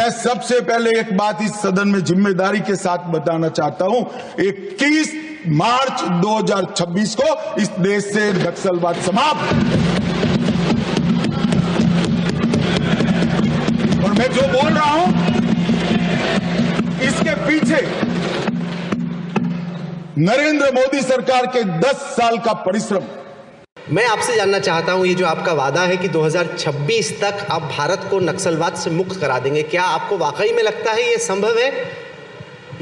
मैं सबसे पहले एक बात इस सदन में ज़िम्मेदारी के साथ बताना चाहता हूँ। 21 मार्च 2026 को इस देश से नक्सलवाद समाप्त। और मैं जो बोल रहा हूँ, इसके पीछे नरेंद्र मोदी सरकार के 10 साल का परिश्रम मैं आपसे जानना चाहता हूँ, ये जो आपका वादा है कि 2026 तक आप भारत को नक्सलवाद से मुक्त करा देंगे, क्या आपको वाकई में लगता है ये संभव है?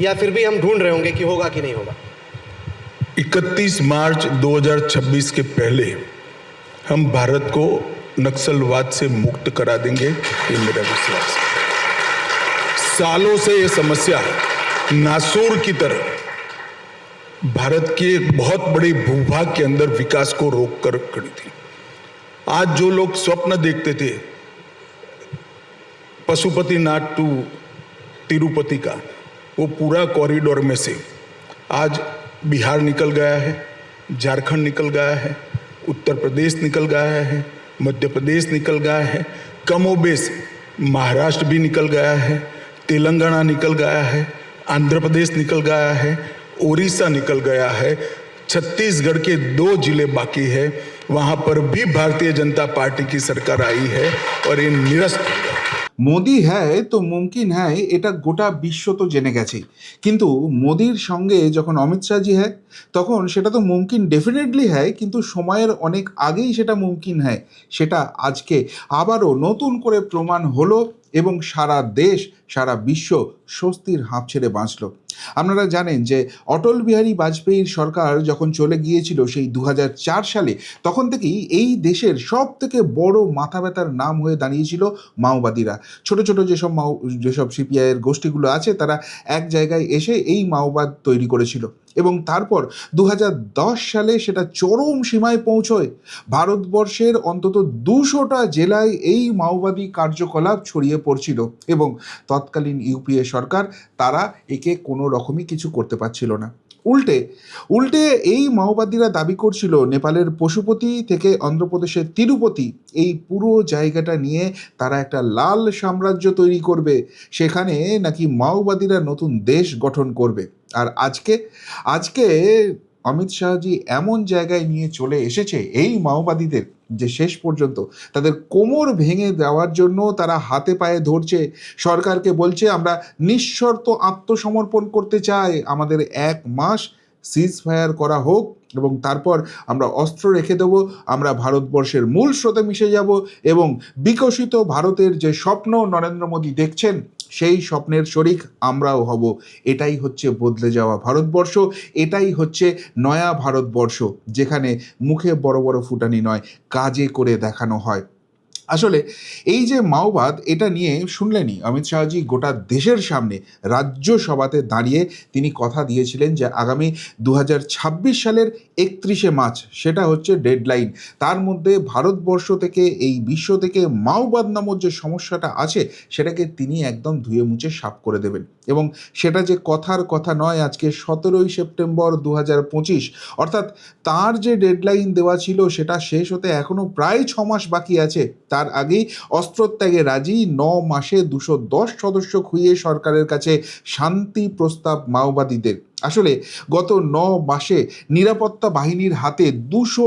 या फिर भी हम ढूंढ रहे होंगे कि होगा कि नहीं होगा? 31 मार्च 2026 के पहले हम भारत को नक्सलवाद से मुक्त करा देंगे, ये मेरा विश्वास सालों से ये समस्या नासूर की तरह भारत के एक बहुत बड़ी भूभाग के अंदर विकास को रोक कर खड़ी थी। आज जो लोग स्वप्न देखते थे पशुपतिनाथ टू तिरुपति का, वो पूरा कॉरिडोर में से आज बिहार निकल गया है, झारखंड निकल गया है, उत्तर प्रदेश निकल गया है, मध्य प्रदेश निकल गया है, कमोबेश महाराष्ट्र भी निकल गया है, तेलंगाना निकल गया है, आंध्र प्रदेश निकल गया है उड़ीसा निकल गया है छत्तीसगढ़ के दो जिले बाकी है वहां पर भी भारतीय जनता पार्टी की सरकार आई है और ये निरस्त हो गया মোদি হ্যায় তো মুমকিন হ্যায় এটা গোটা বিশ্ব তো জেনে গেছে কিন্তু মোদির সঙ্গে যখন অমিত শাহজি হ্যায় তখন সেটা তো মুমকিন ডেফিনেটলি হ্যায় কিন্তু সময়ের অনেক আগেই সেটা মুমকিন হয় সেটা আজকে আবারও নতুন করে প্রমাণ হলো এবং সারা দেশ, সারা বিশ্ব স্বস্তির হাঁপ ছেড়ে বাঁচল। আপনারা জানেন যে অটল বিহারী বাজপেয়ীর সরকার যখন চলে গিয়েছিল সেই দু হাজার চার সালে, তখন থেকেই এই দেশের সব থেকে বড় মাথা ব্যথার নাম হয়ে দাঁড়িয়েছিল মাওবাদীরা। ছোট ছোট যেসব মাও, যেসব সিপিআইয়ের গোষ্ঠীগুলো আছে, তারা এক জায়গায় এসে এই মাওবাদ তৈরি করেছিল। এবং তারপর দু হাজার দশ সালে সেটা চরম সীমায় পৌঁছয়। ভারতবর্ষের অন্তত দুশোটা জেলায় এই মাওবাদী কার্যকলাপ ছড়িয়ে পড়ছিল এবং তৎকালীন ইউপিএ সরকার তারা একে কোনো রকমই কিছু করতে পারছিল না। উল্টে উল্টে এই মাওবাদীরা দাবি করছিল নেপালের পশুপতি থেকে অন্ধ্রপ্রদেশের তিরুপতি, এই পুরো জায়গাটা নিয়ে তারা একটা লাল সাম্রাজ্য তৈরি করবে। সেখানে নাকি মাওবাদীরা নতুন দেশ গঠন করবে। আর আজকে আজকে অমিত শাহজি এমন জায়গায় নিয়ে চলে এসেছে, এই মাওবাদীদের যে শেষ পর্যন্ত তাদের কোমর ভেঙে দেওয়ার জন্য তারা হাতে পায়ে ধরছে। সরকারকে বলছে, আমরা নিঃশর্ত আত্মসমর্পণ করতে চাই। আমাদের এক মাস সিজ ফায়ার করা হোক এবং তারপর আমরা অস্ত্র রেখে দেব, আমরা ভারতবর্ষের মূল স্রোতে মিশে যাব এবং বিকশিত ভারতের যে স্বপ্ন নরেন্দ্র মোদী দেখছেন সেই স্বপ্নের শরিক আমরাও হব। এটাই হচ্ছে বদলে যাওয়া ভারতবর্ষ, এটাই হচ্ছে নয়া ভারতবর্ষ, যেখানে মুখে বড় বড় ফুটানি নয়, কাজে করে দেখানো হয়। আসলে এই যে মাওবাদ, এটা নিয়ে শুনলেনি অমিত শাহজি গোটা দেশের সামনে রাজ্যসভাতে দাঁড়িয়ে তিনি কথা দিয়েছিলেন যে আগামী দু হাজার ছাব্বিশ সালের একত্রিশে মার্চ, সেটা হচ্ছে ডেডলাইন। তার মধ্যে ভারতবর্ষ থেকে, এই বিশ্ব থেকে মাওবাদ নামক যে সমস্যাটা আছে, সেটাকে তিনি একদম ধুয়ে মুছে সাফ করে দেবেন। এবং সেটা যে কথার কথা নয়, আজকে সতেরোই সেপ্টেম্বর দু পঁচিশ, অর্থাৎ তার যে ডেডলাইন দেওয়া ছিল সেটা শেষ হতে এখনও প্রায় ছ মাস বাকি আছে। তার আগেই অস্ত্রত্যাগে রাজি ন মাসে দুশো দশ সদস্য খুইয়ে সরকারের কাছে শান্তি প্রস্তাব মাওবাদীদের। আসলে গত ন মাসে নিরাপত্তা বাহিনীর হাতে দুশো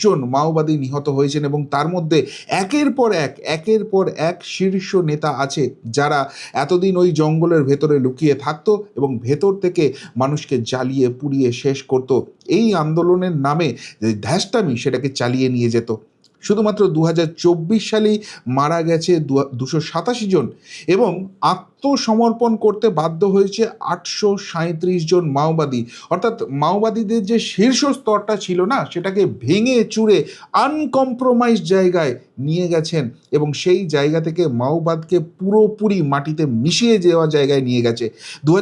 জন মাওবাদী নিহত হয়েছেন এবং তার মধ্যে একের পর এক, একের পর এক শীর্ষ নেতা আছে যারা এতদিন ওই জঙ্গলের ভেতরে লুকিয়ে থাকতো এবং ভেতর থেকে মানুষকে জ্বালিয়ে পুড়িয়ে শেষ করত। এই আন্দোলনের নামে ধ্যাসটামি সেটাকে চালিয়ে নিয়ে যেত। শুধুমাত্র দু চব্বিশ সালেই মারা গেছে দুশো সাতাশি জন এবং আত্মসমর্পণ করতে বাধ্য হয়েছে আটশো সাঁত্রিশ জন মাওবাদী। অর্থাৎ মাওবাদীদের যে শীর্ষ স্তরটা ছিল না, সেটাকে ভেঙে চুরে আনকম্প্রোমাইজ জায়গায় নিয়ে গেছেন এবং সেই জায়গা থেকে মাওবাদকে পুরোপুরি মাটিতে মিশিয়ে যাওয়া জায়গায় নিয়ে গেছে। দু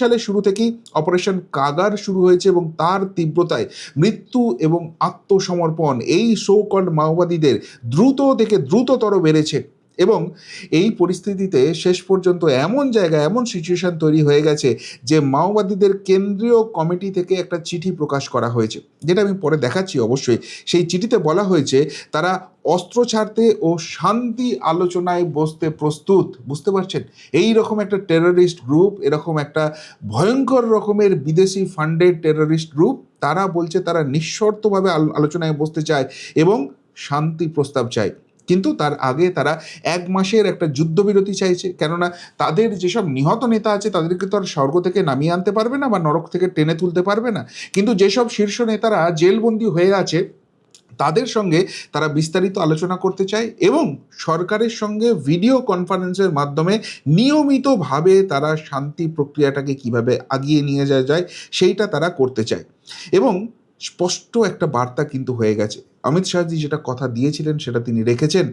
সালের শুরু থেকেই অপারেশন কাগার শুরু হয়েছে এবং তার তীব্রতায় মৃত্যু এবং আত্মসমর্পণ, এই সো কল্ড মাওবাদীদের দ্রুত থেকে দ্রুততর বেড়েছে এবং এই পরিস্থিতিতে শেষ পর্যন্ত এমন জায়গা এমন সিচুয়েশন তৈরি হয়ে গেছে যে মাওবাদীদের কেন্দ্রীয় কমিটি থেকে একটা চিঠি প্রকাশ করা হয়েছে। যেটা আমি পরে দেখাচ্ছি অবশ্যই। সেই চিঠিতে বলা হয়েছে, তারা অস্ত্র ছাড়তে ও শান্তি আলোচনায় বসতে প্রস্তুত। বুঝতে পারছেন? এই রকম একটা টেররিস্ট গ্রুপ এরকম একটা ভয়ঙ্কর রকমের বিদেশি ফান্ডেড টেররিস্ট গ্রুপ তারা বলছে তারা নিঃশর্তভাবে আল- আলোচনায় বসতে চায় এবং শান্তি প্রস্তাব চায় কিন্তু তার আগে তারা এক মাসের একটা যুদ্ধবিরতি চাইছে। কেননা তাদের যেসব নিহত নেতা আছে, তাদেরকে তো আর স্বর্গ থেকে নামিয়ে আনতে পারবে না বা নরক থেকে টেনে তুলতে পারবে না। কিন্তু যেসব শীর্ষ নেতারা জেলবন্দি হয়ে আছে, তাদের সঙ্গে তারা বিস্তারিত আলোচনা করতে চায় এবং সরকারের সঙ্গে ভিডিও কনফারেন্সের মাধ্যমে নিয়মিতভাবে তারা শান্তি প্রক্রিয়াটাকে কীভাবে আগিয়ে নিয়ে যাওয়া যায়, সেইটা তারা করতে চায়। এবং স্পষ্ট একটা বার্তা কিন্তু হয়ে গেছে। অমিত শাহজি যেটা কথা দিয়েছিলেন, সেটা তিনি রেখেছেন।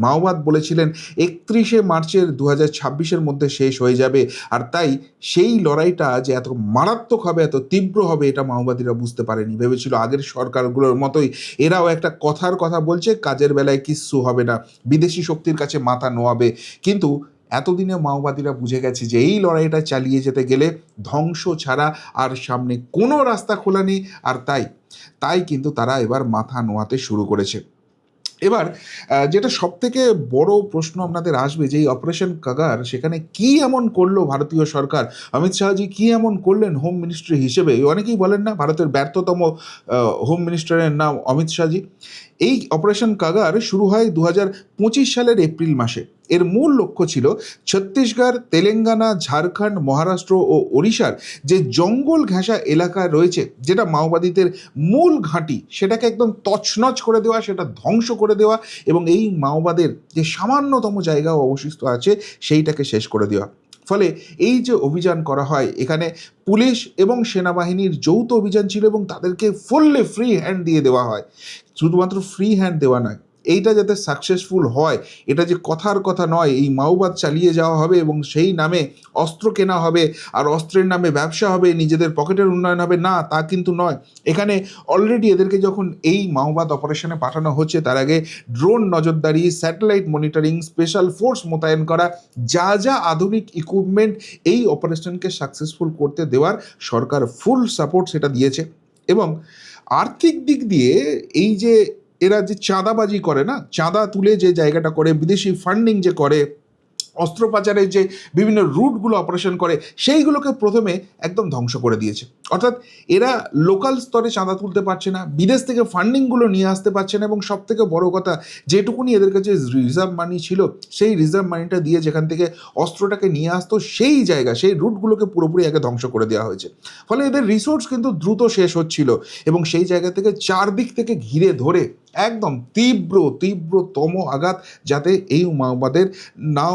মাওবাদ বলেছিলেন, একত্রিশে মার্চের দু হাজার মধ্যে শেষ হয়ে যাবে। আর তাই সেই লড়াইটা যে এত মারাত্মক হবে, এত তীব্র হবে, এটা মাওবাদীরা বুঝতে পারেনি। ভেবেছিল আগের সরকারগুলোর মতোই এরাও একটা কথার কথা বলছে, কাজের বেলায় কিচ্ছু হবে না। বিদেশি শক্তির কাছে মাথা নোয়াবে। কিন্তু এতদিনে মাওবাদীরা বুঝে গেছে যে এই লড়াইটা চালিয়ে যেতে গেলে ধ্বংস ছাড়া আর সামনে কোনো রাস্তা খোলা নেই, আর তাই তাই কিন্তু তারা এবার মাথা নোয়াতে শুরু করেছে। এবার যেটা সব থেকে বড় প্রশ্ন আপনাদের আসবে যে এই অপারেশন কাগার সেখানে কি এমন করল ভারতীয় সরকার? অমিত শাহজি কি এমন করলেন হোম মিনিস্ট্রি হিসেবে? অনেকেই বলেন না, ভারতের ব্যর্থতম হোম মিনিস্টারের নাম অমিত শাহজি। এই অপারেশন কাগার শুরু হয় দু সালের এপ্রিল মাসে। এর মূল লক্ষ্য ছিল ছত্তিশগড়, তেলেঙ্গানা, ঝাড়খণ্ড, মহারাষ্ট্র ও ওড়িশার যে জঙ্গল ঘেঁষা এলাকা রয়েছে, যেটা মাওবাদীদের মূল ঘাঁটি, সেটাকে একদম তছনছ করে দেওয়া, সেটা ধ্বংস করে দেওয়া এবং এই মাওবাদের যে সামান্যতম জায়গাও অবশিষ্ট আছে, সেইটাকে শেষ করে দেওয়া। ফলে এই যে অভিযান করা হয়, এখানে পুলিশ এবং সেনাবাহিনীর যৌথ অভিযান ছিল এবং তাদেরকে ফুললি ফ্রি হ্যান্ড দিয়ে দেওয়া হয়। শুধুমাত্র ফ্রি হ্যান্ড দেওয়া নয় এইটা যাতে সাকসেসফুল হয়, এটা যে কথার কথা নয়, এই মাওবাদ চালিয়ে যাওয়া হবে এবং সেই নামে অস্ত্র কেনা হবে আর অস্ত্রের নামে ব্যবসা হবে, নিজেদের পকেটের উন্নয়ন হবে, না, তা কিন্তু নয়। এখানে অলরেডি এদেরকে যখন এই মাওবাদ অপারেশনে পাঠানো হচ্ছে, তার আগে ড্রোন নজরদারি স্যাটেলাইট মনিটরিং স্পেশাল ফোর্স মোতায়েন করা, যা যা আধুনিক ইকুইপমেন্ট এই অপারেশনকে সাকসেসফুল করতে দেওয়ার সরকার ফুল সাপোর্ট সেটা দিয়েছে। এবং আর্থিক দিক দিয়ে এই যে এরা যে চাঁদাবাজি করে না, চাঁদা তুলে যে জায়গাটা করে, বিদেশি ফান্ডিং যে করে অস্ত্র পাচারের যে বিভিন্ন রুটগুলো অপারেশন করে, সেইগুলোকে প্রথমে একদম ধ্বংস করে দিয়েছে। অর্থাৎ এরা লোকাল স্তরে চাঁদা তুলতে পারছে না, বিদেশ থেকে ফান্ডিংগুলো নিয়ে আসতে পারছে না এবং সব থেকে বড় কথা, যেটুকুনি এদের কাছে রিজার্ভ মানি ছিল, সেই রিজার্ভ মানিটা দিয়ে যেখান থেকে অস্ত্রটাকে নিয়ে আসতো, সেই জায়গা, সেই রুটগুলোকে পুরোপুরি আগে ধ্বংস করে দেওয়া হয়েছে। ফলে এদের রিসোর্স কিন্তু দ্রুত শেষ হচ্ছিল এবং সেই জায়গা থেকে চারদিক থেকে ঘিরে ধরে একদম তীব্র, তীব্রতম আঘাত যাতে এই মাওবাদের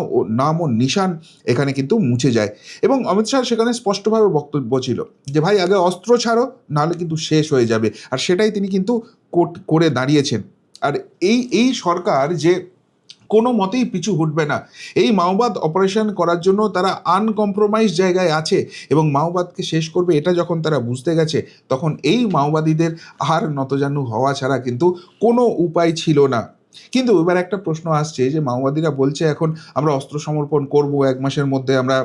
ও নাম ও নিশান এখানে কিন্তু মুছে যায়। এবং অমিত শাহ সেখানে স্পষ্টভাবে বক্তব্য ছিল যে, ভাই, আগে অস্ত্র ছাড়ো, নাহলে কিন্তু শেষ হয়ে যাবে। আর সেটাই তিনি কিন্তু করে দাঁড়িয়েছেন। আর এই এই সরকার যে কোনো মতেই পিছু হটবে না। এই মাওবাদ অপারেশন করার জন্য তারা আনকম্প্রোমাইজ জায়গায় আছে এবং মাওবাদকে শেষ করবে এটা যখন তারা বুঝতে গেছে, তখন এই মাওবাদীদের আর নতজানু হওয়া ছাড়া কিন্তু কোনো উপায় ছিল না। কিন্তু এবার একটা প্রশ্ন আসছে যে মাওবাদীরা বলছে এখন আমরা অস্ত্র সমর্পণ করব এক মাসের মধ্যে, আমরা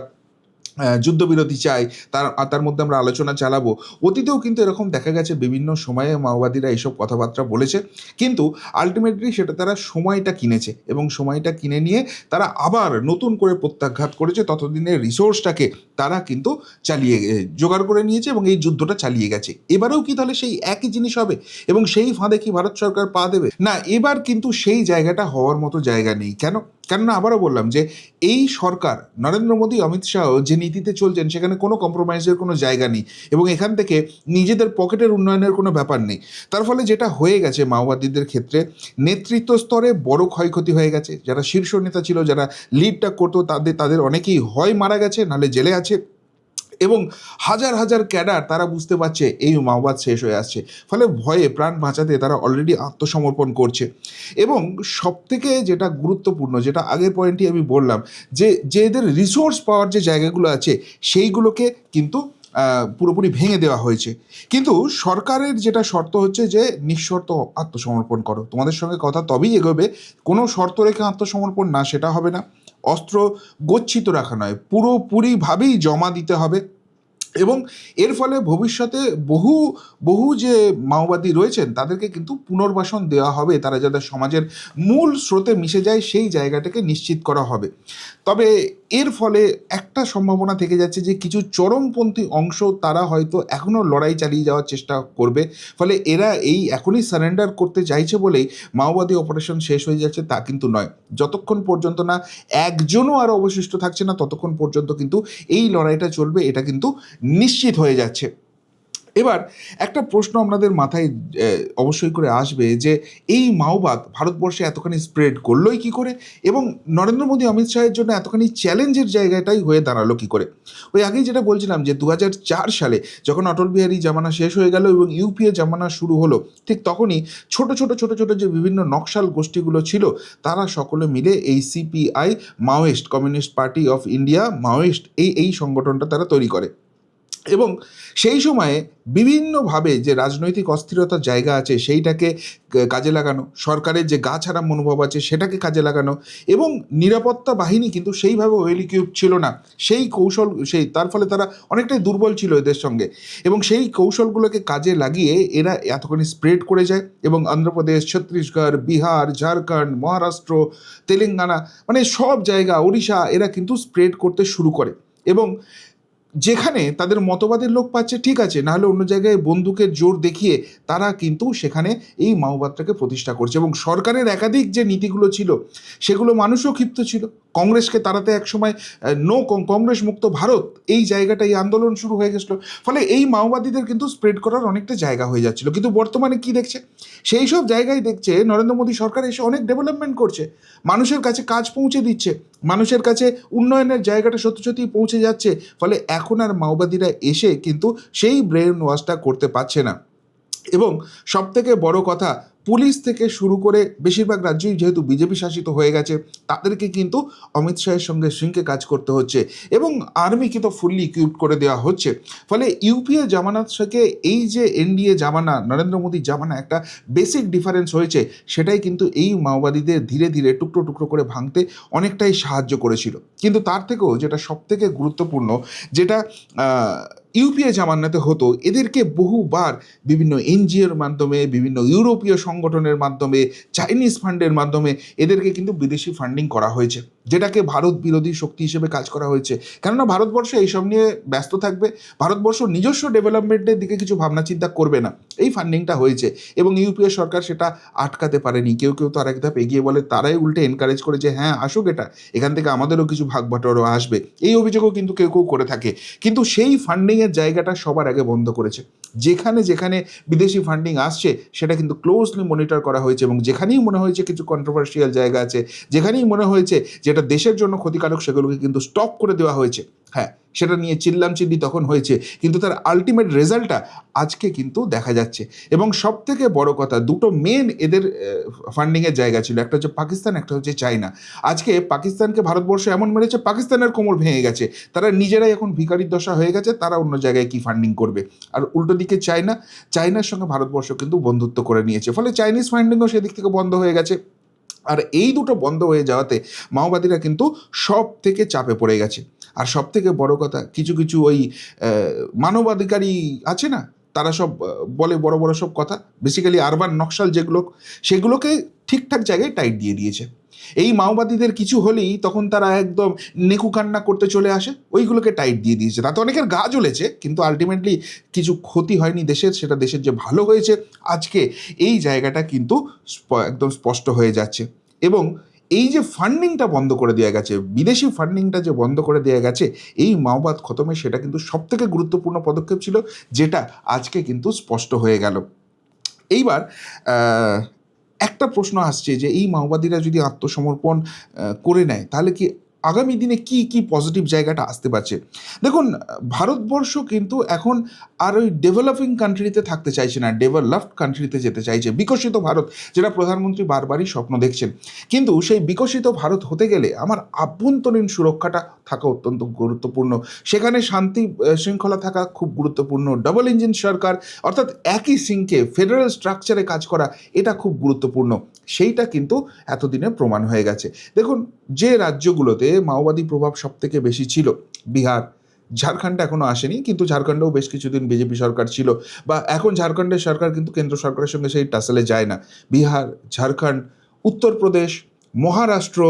যুদ্ধবিরতি চাই, তার তার মধ্যে আমরা আলোচনা চালাবো। অতীতেও কিন্তু এরকম দেখা গেছে বিভিন্ন সময়ে মাওবাদীরা এইসব কথাবার্তা বলেছে। কিন্তু আলটিমেটলি সেটা তারা সময়টা কিনেছে এবং সময়টা কিনে নিয়ে তারা আবার নতুন করে প্রত্যাঘাত করেছে। ততদিনের রিসোর্সটাকে তারা কিন্তু চালিয়ে জোগাড় করে নিয়েছে এবং এই যুদ্ধটা চালিয়ে গেছে। এবারেও কি তাহলে সেই একই জিনিস হবে এবং সেই ফাঁদে কি ভারত সরকার পা দেবে? না, এবার কিন্তু সেই জায়গাটা হওয়ার মতো জায়গা নেই। কেন? কেননা আবারও বললাম যে এই সরকার, নরেন্দ্র মোদী, অমিত শাহ যে নীতিতে চলছেন, সেখানে কোনো কম্প্রোমাইজের কোনো জায়গা নেই এবং এখান থেকে নিজেদের পকেটের উন্নয়নের কোনো ব্যাপার নেই। তার ফলে যেটা হয়ে গেছে মাওবাদীদের ক্ষেত্রে, নেতৃত্ব স্তরে বড় ক্ষয়ক্ষতি হয়ে গেছে। যারা শীর্ষ নেতা ছিল, যারা লিডটা করতো, তাদের তাদের অনেকেই হয় মারা গেছে, নাহলে জেলে আছে। এবং হাজার হাজার ক্যাডার তারা বুঝতে পারছে এই মাওবাদ শেষ হয়ে আসছে। ফলে ভয়ে প্রাণ বাঁচাতে তারা অলরেডি আত্মসমর্পণ করছে। এবং সবথেকে যেটা গুরুত্বপূর্ণ, যেটা আগের পয়েন্টই আমি বললাম, যে যে এদের রিসোর্স পাওয়ার যে জায়গাগুলো আছে, সেইগুলোকে কিন্তু পুরোপুরি ভেঙে দেওয়া হয়েছে। কিন্তু সরকারের যেটা শর্ত হচ্ছে যে, নিঃশর্ত আত্মসমর্পণ করো। তোমাদের সঙ্গে কথা তবেই এগোবে। কোনো শর্ত রেখে আত্মসমর্পণ না, সেটা হবে না। অস্ত্র গচ্ছিত রাখা নয় পুরোপুরিভাবেই জমা দিতে হবে। এবং এর ফলে ভবিষ্যতে বহু বহু যে মাওবাদী রয়েছেন, তাদেরকে কিন্তু পুনর্বাসন দেওয়া হবে। তারা যাদের সমাজের মূল স্রোতে মিশে যায়, সেই জায়গাটাকে নিশ্চিত করা হবে। তবে এর ফলে একটা সম্ভাবনা থেকে যাচ্ছে যে কিছু চরমপন্থী অংশ তারা হয়তো এখনও লড়াই চালিয়ে যাওয়ার চেষ্টা করবে। ফলে এরা এই এখনই সারেন্ডার করতে চাইছে বলেই মাওবাদী অপারেশন শেষ হয়ে যাচ্ছে তা কিন্তু নয়। যতক্ষণ পর্যন্ত না একজনও আর অবশিষ্ট থাকছে না, ততক্ষণ পর্যন্ত কিন্তু এই লড়াইটা চলবে, এটা কিন্তু নিশ্চিত হয়ে যাচ্ছে। এবার একটা প্রশ্ন আপনাদের মাথায় অবশ্যই করে আসবে যে এই মাওবাদ ভারতবর্ষে এতখানি স্প্রেড করলোই কি করে? এবং নরেন্দ্র মোদী, অমিত শাহের জন্য এতখানি চ্যালেঞ্জের জায়গাটাই হয়ে দাঁড়াল কি করে? ওই আগেই যেটা বলছিলাম যে দু হাজার চার সালে যখন অটল বিহারী জামানা শেষ হয়ে গেল এবং ইউপিএ জামানা শুরু হলো, ঠিক তখনই ছোট ছোট ছোট ছোট যে বিভিন্ন নকশাল গোষ্ঠীগুলো ছিল, তারা সকলে মিলে এই CPI Maoist Communist Party of India Maoist এই এই সংগঠনটা তারা তৈরি করে। এবং সেই সময়ে বিভিন্নভাবে যে রাজনৈতিক অস্থিরতার জায়গা আছে সেইটাকে কাজে লাগানো, সরকারের যে গা ছাড়া মনোভাব আছে সেটাকে কাজে লাগানো এবং নিরাপত্তা বাহিনী কিন্তু সেইভাবে ওয়েল ইকুইপ ছিল না। সেই কৌশল, সেই, তার ফলে তারা অনেকটাই দুর্বল ছিল এদের সঙ্গে এবং সেই কৌশলগুলোকে কাজে লাগিয়ে এরা এতখানি স্প্রেড করে যায় এবং অন্ধ্রপ্রদেশ, ছত্তিশগড়, বিহার, ঝাড়খণ্ড, মহারাষ্ট্র, তেলেঙ্গানা মানে সব জায়গা, ওড়িশা এরা কিন্তু স্প্রেড করতে শুরু করে এবং যেখানে তাদের মতবাদের লোক পাচ্ছে, ঠিক আছে, নাহলে অন্য জায়গায় বন্দুকের জোর দেখিয়ে তারা কিন্তু সেখানে এই মাওবাদটাকে প্রতিষ্ঠা করছে এবং সরকারের একাধিক যে নীতিগুলো ছিল, সেগুলো মানুষও ক্ষিপ্ত ছিল। কংগ্রেসকে তাড়াতে একসময় নো কংগ্রেস মুক্ত ভারত, এই জায়গাটা, এই আন্দোলন শুরু হয়ে গেছিল। ফলে এই মাওবাদীদের কিন্তু স্প্রেড করার অনেকটা জায়গা হয়ে যাচ্ছিল। কিন্তু বর্তমানে কি দেখছে? সেই সব জায়গায় দেখছে নরেন্দ্র মোদী সরকার এসে অনেক ডেভেলপমেন্ট করছে। মানুষের কাছে কাজ পৌঁছে দিচ্ছে। মানুষের কাছে উন্নয়নের জায়গাটা সত্যি সত্যি পৌঁছে যাচ্ছে। ফলে এখন আর মাওবাদীরা এসে কিন্তু সেই ব্রেন ওয়াশটা করতে পারছে না। এবং সব থেকে বড় কথা পুলিশ থেকে শুরু করে বেশিরভাগ রাজ্যই যেহেতু বিজেপি শাসিত হয়ে গেছে, তাদেরকে কিন্তু অমিত শাহের সঙ্গে সিংকে কাজ করতে হচ্ছে এবং আর্মিকে তো ফুললি ইকুইপ করে দেওয়া হচ্ছে। ফলে ইউপিএ জামানাত থেকে এই যে এনডিএ জামানা, নরেন্দ্র মোদী জামানা একটা বেসিক ডিফারেন্স হয়েছে, সেটাই কিন্তু এই মাওবাদীদের ধীরে ধীরে টুকরো টুকরো করে ভাঙতে অনেকটাই সাহায্য করেছিল। কিন্তু তার থেকেও যেটা সব থেকে গুরুত্বপূর্ণ, যেটা ইউপিএ জামানাতে হতো। এদেরকে বহুবার বিভিন্ন এনজিওর মাধ্যমে, বিভিন্ন ইউরোপীয় সংগঠনের মাধ্যমে, চাইনিজ ফান্ডের মাধ্যমে এদেরকে কিন্তু বিদেশি ফান্ডিং করা হয়েছে। যেটাকে ভারত বিরোধী শক্তি হিসেবে কাজ করা হয়েছে। কেননা ভারতবর্ষ এইসব নিয়ে ব্যস্ত থাকবে, ভারতবর্ষ নিজস্ব ডেভেলপমেন্টের দিকে কিছু ভাবনা চিন্তা করবে না। এই ফান্ডিংটা হয়েছে এবং ইউপিএ সরকার সেটা আটকাতে পারেনি। কেউ কেউ তো আর এক ধাপ এগিয়ে বলে, তারাই উল্টে এনকারেজ করে যে হ্যাঁ আসুক এটা। এখান থেকে আমাদেরও কিছু ভাগ বাটোয়ারও আসবে। এই অভিযোগও কিন্তু কেউ কেউ করে থাকে। কিন্তু সেই ফান্ডিংয়ের জায়গাটা সবার আগে বন্ধ করেছে। যেখানে যেখানে বিদেশি ফান্ডিং আসছে, সেটা কিন্তু ক্লোজলি মনিটর করা হয়েছে এবং যেখানেই মনে হয়েছে কিছু কন্ট্রোভার্সিয়াল জায়গা আছে, যেখানেই মনে হয়েছে যেটা দেশের জন্য ক্ষতিকারক সেগুলোকে কিন্তু স্টপ করে দেওয়া হয়েছে। হ্যাঁ সেটা নিয়ে চিল্লাম চিল্লি তখন হয়েছে, কিন্তু তার আলটিমেট রেজাল্টটা আজকে কিন্তু দেখা যাচ্ছে। এবং সব থেকে বড় কথা, দুটো মেন এদের ফান্ডিংয়ের জায়গা ছিল, একটা হচ্ছে পাকিস্তান, একটা হচ্ছে চায়না। আজকে পাকিস্তানকে ভারতবর্ষ এমন মেরেছে, পাকিস্তানের কোমর ভেঙে গেছে। তারা নিজেরাই এখন ভিখারির দশা হয়ে গেছে, তারা অন্য জায়গায় কি ফান্ডিং করবে? আর উল্টো দিকে চায়না, চায়নার সঙ্গে ভারতবর্ষ কিন্তু বন্ধুত্ব করে নিয়েছে। ফলে চাইনিজ ফান্ডিংও সেদিক থেকে বন্ধ হয়ে গেছে। আর এই দুটো বন্ধ হয়ে যাওয়াতে মাওবাদীরা কিন্তু সব থেকে চাপে পড়ে গেছে। আর সব থেকে বড় কথা, কিছু কিছু ওই মানবাধিকারী আছে না, তারা সব বলে বড় বড় সব কথা। বেসিক্যালি আরবান নকশাল যেগুলো, সেগুলোকে ঠিকঠাক জায়গায় টাইট দিয়ে দিয়েছে। এই মাওবাদীদের কিছু হলেই তখন তারা একদম নেকু কান্না করতে চলে আসে, ওইগুলোকে টাইট দিয়ে দিয়েছে। তাতে অনেকের গা জ্বলেছে, কিন্তু আলটিমেটলি কিছু ক্ষতি হয়নি দেশের, সেটা দেশের যে ভালো হয়েছে, আজকে এই জায়গাটা কিন্তু একদম স্পষ্ট হয়ে যাচ্ছে। এবং এই যে ফান্ডিংটা বন্ধ করে দেওয়া গেছে, বিদেশি ফান্ডিংটা যে বন্ধ করে দেওয়া গেছে, এই মাওবাদ খতমে সেটা কিন্তু সব থেকে গুরুত্বপূর্ণ পদক্ষেপ ছিল, যেটা আজকে কিন্তু স্পষ্ট হয়ে গেল। এইবার একটা প্রশ্ন আসছে যে এই মাওবাদীরা যদি আত্মসমর্পণ করে নেয়, তাহলে কি আগামী দিনে কি কি পজিটিভ জায়গাটা আসতে পারছে? দেখুন, ভারতবর্ষ কিন্তু এখন আর ওই ডেভেলপিং কান্ট্রিতে থাকতে চাইছে না ডেভেলপড কান্ট্রিতে যেতে চাইছে, বিকশিত ভারত, যেটা প্রধানমন্ত্রী বারবারই স্বপ্ন দেখছেন। কিন্তু সেই বিকশিত ভারত হতে গেলে আমার আভ্যন্তরীণ সুরক্ষাটা থাকা অত্যন্ত গুরুত্বপূর্ণ। সেখানে শান্তি শৃঙ্খলা থাকা খুব গুরুত্বপূর্ণ। ডাবল ইঞ্জিন সরকার, অর্থাৎ একই সিঙ্কে ফেডারেল স্ট্রাকচারে কাজ করা, এটা খুব গুরুত্বপূর্ণ। সেইটা কিন্তু এতদিনে প্রমাণ হয়ে গেছে। দেখুন, যে রাজ্যগুলোতে মাওবাদী প্রভাব সব থেকে বেশি ছিল। বিহার ঝাড়খণ্ড এখনও আসেনি, কিন্তু ঝাড়খণ্ডেও বেশ কিছুদিন বিজেপি সরকার ছিল বা এখন ঝাড়খণ্ডের সরকার কিন্তু কেন্দ্র সরকারের সঙ্গে সেই টাসেলে যায় না। বিহার, ঝাড়খণ্ড, উত্তরপ্রদেশ, মহারাষ্ট্র,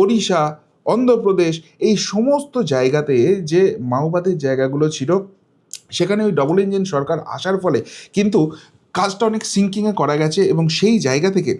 ওড়িশা, অন্ধ্রপ্রদেশ এই সমস্ত জায়গাতে যে মাওবাদীর জায়গাগুলো ছিল, সেখানে ওই ডবল ইঞ্জিন সরকার আসার ফলে কিন্তু কাজটা অনেক সিঙ্কিংয়ে করা গেছে এবং সেই জায়গা থেকে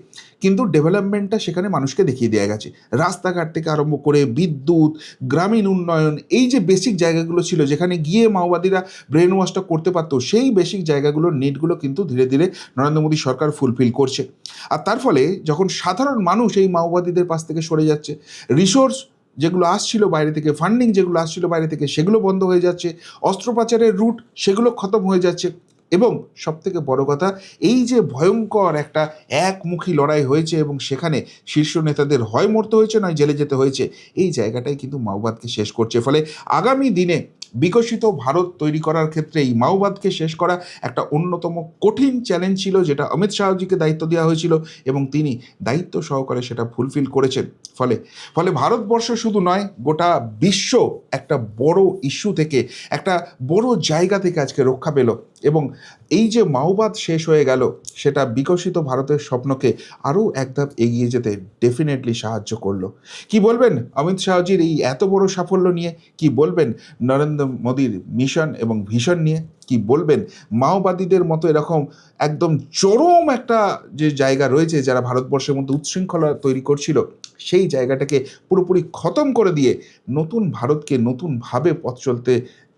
কিন্তু ডেভেলপমেন্টটা সেখানে মানুষকে দেখিয়ে দেওয়া গেছে। রাস্তাঘাট থেকে আরম্ভ করে বিদ্যুৎ, গ্রামীণ উন্নয়ন, এই যে বেসিক জায়গাগুলো ছিল যেখানে গিয়ে মাওবাদীরা ব্রেন ওয়াশটা করতে পারতো, সেই বেসিক জায়গাগুলোর নিটগুলো কিন্তু ধীরে ধীরে নরেন্দ্র মোদী সরকার ফুলফিল করছে। আর তার ফলে যখন সাধারণ মানুষ এই মাওবাদীদের পাশ থেকে সরে যাচ্ছে রিসোর্স যেগুলো আসছিল বাইরে থেকে ফান্ডিং যেগুলো আসছিল বাইরে থেকে, সেগুলো বন্ধ হয়ে যাচ্ছে অস্ত্র পাচারের রুট সেগুলো খতম হয়ে যাচ্ছে। এবং সব থেকে বড় কথা, এই যে ভয়ঙ্কর একটা একমুখী লড়াই হয়েছে এবং সেখানে শীর্ষ নেতাদের হয় মরতে হয়েছে, নয় জেলে যেতে হয়েছে, এই জায়গাটাই কিন্তু মাওবাদকে শেষ করছে। ফলে আগামী দিনে বিকশিত ভারত তৈরি করার ক্ষেত্রে এই মাওবাদকে শেষ করা একটা অন্যতম কঠিন চ্যালেঞ্জ ছিল যেটা অমিত শাহজিকে দায়িত্ব দেওয়া হয়েছিল এবং তিনি দায়িত্ব সহকারে সেটা ফুলফিল করেছেন। ফলে ফলে ভারতবর্ষ শুধু নয়, গোটা বিশ্ব একটা বড় ইস্যু থেকে, একটা বড় জায়গা থেকে আজকে রক্ষা পেল এবং এই যে মাওবাদ শেষ হয়ে গেল, সেটা বিকশিত ভারতের স্বপ্নকে আরও এক ধাপ এগিয়ে যেতে ডেফিনেটলি সাহায্য করল। কি বলবেন অমিত শাহজির এই এত বড় সাফল্য নিয়ে? কি বলবেন নরেন্দ্র মোদীর মিশন এবং ভিশন নিয়ে কি বলবেন? মাওবাদীদের মতো এরকম একদম চরম একটা যে জায়গা রয়েছে, যারা ভারতবর্ষের মধ্যে উচ্ছৃঙ্খলা তৈরি করছিল, সেই জায়গাটাকে পুরোপুরি খতম করে দিয়ে নতুন ভারতকে নতুনভাবে পথ চলতে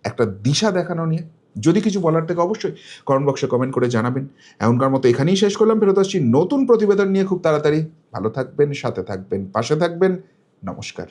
একটা দিশা দেখানো নিয়ে। যদি কিছু বলার থেকে অবশ্যই কমেন্ট বক্সে কমেন্ট করে জানাবেন। এমনকার মতো এখানেই শেষ করলাম, ফেরত আসছি নতুন প্রতিবেদন নিয়ে খুব তাড়াতাড়ি। ভালো থাকবেন, সাথে থাকবেন, পাশে থাকবেন। নমস্কার।